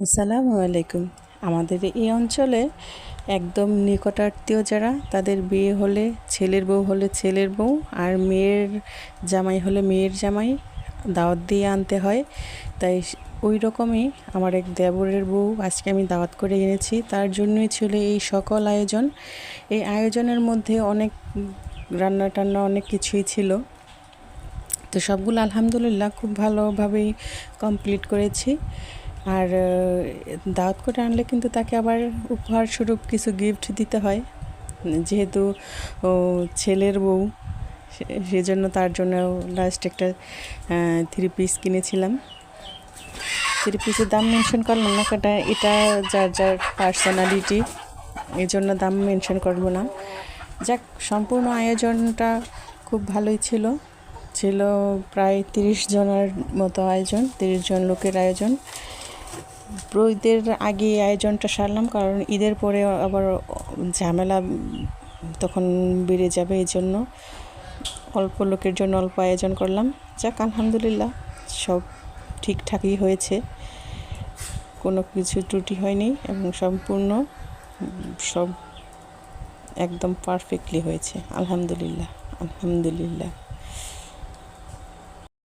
আসসালামু আলাইকুম। আমাদের এই অঞ্চলে একদম নিকটাত্মীয় যারা, তাদের বিয়ে হলে ছেলের বউ হলে ছেলের বউ, আর মেয়ের জামাই হলে মেয়ের জামাই দাওয়াত দিয়ে আনতে হয়। তাই ওই রকমই আমার এক দেবরের বউ আজকে আমি দাওয়াত করে এনেছি। তার জন্যই ছিল এই সকল আয়োজন। এই আয়োজনের মধ্যে অনেক রান্না টান্না অনেক কিছুই ছিল। তো সবগুলো আলহামদুলিল্লাহ খুব ভালোভাবেই কমপ্লিট করেছি। আর দাওয়াত করে আনলে কিন্তু তাকে আবার উপহার স্বরূপ কিছু গিফট দিতে হয়। যেহেতু ছেলের বউ সেজন্য তার জন্য লাস্ট একটা থ্রি পিস কিনেছিলাম। থ্রি পিসের দাম মেনশন করলাম না কাটা এটা যার যার পার্সোনালিটি এই জন্য দাম মেনশন করব না। যাক, সম্পূর্ণ আয়োজনটা খুব ভালোই ছিল। ছিল প্রায় তিরিশ জনের মতো আয়োজন, তিরিশ জন লোকের আয়োজন। ঈদের আগে আয়োজনটা সারলাম, কারণ ঈদের পরে আবার ঝামেলা তখন বেড়ে যাবে এই জন্য অল্প লোকের জন্য অল্প আয়োজন করলাম। যাক, আলহামদুলিল্লাহ, সব ঠিকঠাকই হয়েছে। কোনো কিছু ত্রুটি হয়নি এবং সম্পূর্ণ সব একদম পারফেক্টলি হয়েছে। আলহামদুলিল্লাহ আলহামদুলিল্লাহ।